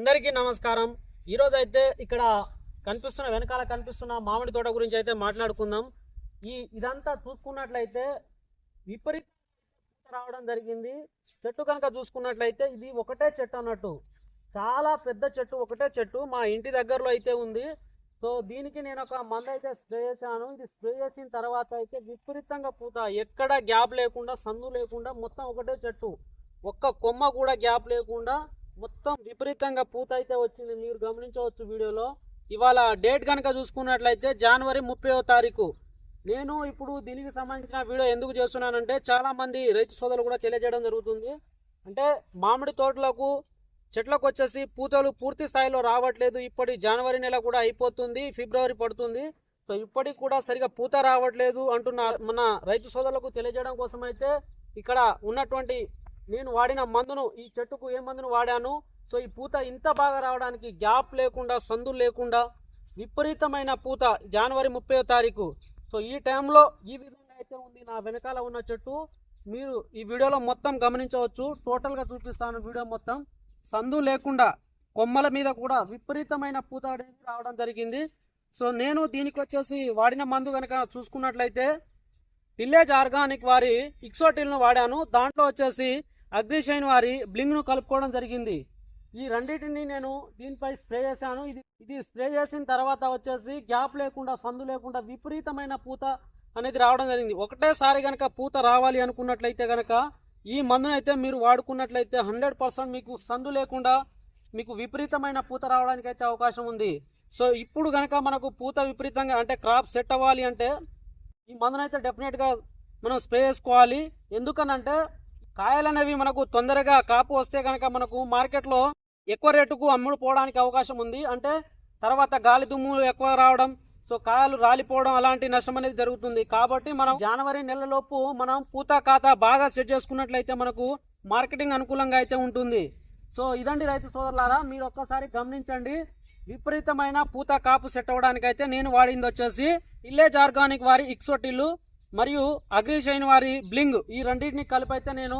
అందరికీ నమస్కారం. ఈరోజు అయితే ఇక్కడ కనిపిస్తున్న వెనకాల కనిపిస్తున్న మామిడి తోట గురించి అయితే మాట్లాడుకుందాం. ఈ ఇదంతా చూసుకున్నట్లయితే విపరీత రావడం జరిగింది. చెట్టు కనుక చూసుకున్నట్లయితే ఇది ఒకటే చెట్టు అన్నట్టు. చాలా పెద్ద చెట్టు ఒకటే చెట్టు మా ఇంటి దగ్గరలో అయితే ఉంది. సో దీనికి నేను ఒక మందు అయితే స్ప్రే చేశాను. ఇది స్ప్రే చేసిన తర్వాత అయితే విపరీతంగా పూత ఎక్కడ గ్యాప్ లేకుండా సందు లేకుండా మొత్తం ఒకటే చెట్టు. ఒక్క కొమ్మ కూడా గ్యాప్ లేకుండా మొత్తం విపరీతంగా పూత అయితే వచ్చింది. మీరు గమనించవచ్చు వీడియోలో. ఇవాళ డేట్ కనుక చూసుకున్నట్లయితే జనవరి ముప్పైవ తారీఖు. నేను ఇప్పుడు దీనికి సంబంధించిన వీడియో ఎందుకు చేస్తున్నానంటే చాలామంది రైతు సోదరులు కూడా తెలియజేయడం జరుగుతుంది. అంటే మామిడి తోటలకు చెట్లకు వచ్చేసి పూతలు పూర్తి స్థాయిలో రావట్లేదు. ఇప్పటి జనవరి నెల కూడా అయిపోతుంది ఫిబ్రవరి పడుతుంది. సో ఇప్పటికి కూడా సరిగా పూత రావట్లేదు అంటున్న మన రైతు సోదరులకు తెలియజేయడం కోసం అయితే ఇక్కడ ఉన్నటువంటి నేను వాడిన మందును ఈ చెట్టుకు ఏ మందును వాడాను? సో ఈ పూత ఇంత బాగా రావడానికి గ్యాప్ లేకుండా సందు లేకుండా విపరీతమైన పూత జనవరి ముప్పై తారీఖు. సో ఈ టైంలో ఈ విధంగా అయితే ఉంది నా వెనకాల ఉన్న చెట్టు. మీరు ఈ వీడియోలో మొత్తం గమనించవచ్చు. టోటల్గా చూపిస్తాను వీడియో మొత్తం. సందు లేకుండా కొమ్మల మీద కూడా విపరీతమైన పూత రావడం జరిగింది. సో నేను దీనికి వచ్చేసి వాడిన మందు కనుక చూసుకున్నట్లయితే విలేజ్ ఆర్గానిక్ వారి ఇక్సోటిల్ను వాడాను. దాంట్లో వచ్చేసి అగ్రిషైన్ వారి బ్లింగ్ను కలుపుకోవడం జరిగింది. ఈ రెండింటిని నేను దీనిపై స్ప్రే చేశాను. ఇది ఇది స్ప్రే చేసిన తర్వాత వచ్చేసి గ్యాప్ లేకుండా సందు లేకుండా విపరీతమైన పూత అనేది రావడం జరిగింది. ఒకటేసారి కనుక పూత రావాలి అనుకున్నట్లయితే కనుక ఈ మందునైతే మీరు వాడుకున్నట్లయితే హండ్రెడ్ పర్సెంట్ మీకు సందు లేకుండా మీకు విపరీతమైన పూత రావడానికి అయితే అవకాశం ఉంది. సో ఇప్పుడు కనుక మనకు పూత విపరీతంగా అంటే క్రాప్ సెట్ అవ్వాలి అంటే ఈ మందునైతే డెఫినెట్గా మనం స్ప్రే చేసుకోవాలి. ఎందుకనంటే కాయలు అనేవి మనకు తొందరగా కాపు వస్తే కనుక మనకు మార్కెట్లో ఎక్కువ రేటుకు అమ్ముడు పోవడానికి అవకాశం ఉంది. అంటే తర్వాత గాలి దుమ్ము ఎక్కువ రావడం సో కాయలు రాలిపోవడం అలాంటి నష్టం అనేది జరుగుతుంది. కాబట్టి మనం జనవరి నెలలోపు మనం పూత ఖాతా బాగా సెట్ చేసుకున్నట్లయితే మనకు మార్కెటింగ్ అనుకూలంగా అయితే ఉంటుంది. సో ఇదండి రైతు సోదరులారా మీరు ఒక్కసారి గమనించండి. విపరీతమైన పూత కాపు సెట్ అవ్వడానికి అయితే నేను వాడింది వచ్చేసి ఇల్లేజ్ ఆర్గానిక్ వారి ఇక్సోటిల్లు. మరియు అగ్రిషైన్ వారి బ్లింగ్ ఈ రెండింటిని కలిపైతే నేను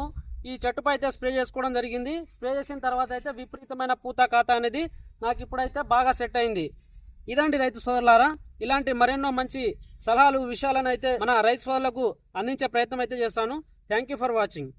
ఈ చెట్టుపై అయితే స్ప్రే చేసుకోవడం జరిగింది. స్ప్రే చేసిన తర్వాత అయితే విపరీతమైన పూత ఖాతా అనేది నాకు ఇప్పుడైతే బాగా సెట్ అయింది. ఇదండి రైతు సోదరులారా ఇలాంటి మరెన్నో మంచి సలహాలు విషయాలను అయితే మన రైతు సోదరులకు అందించే ప్రయత్నం అయితే చేస్తాను. Thank for watching.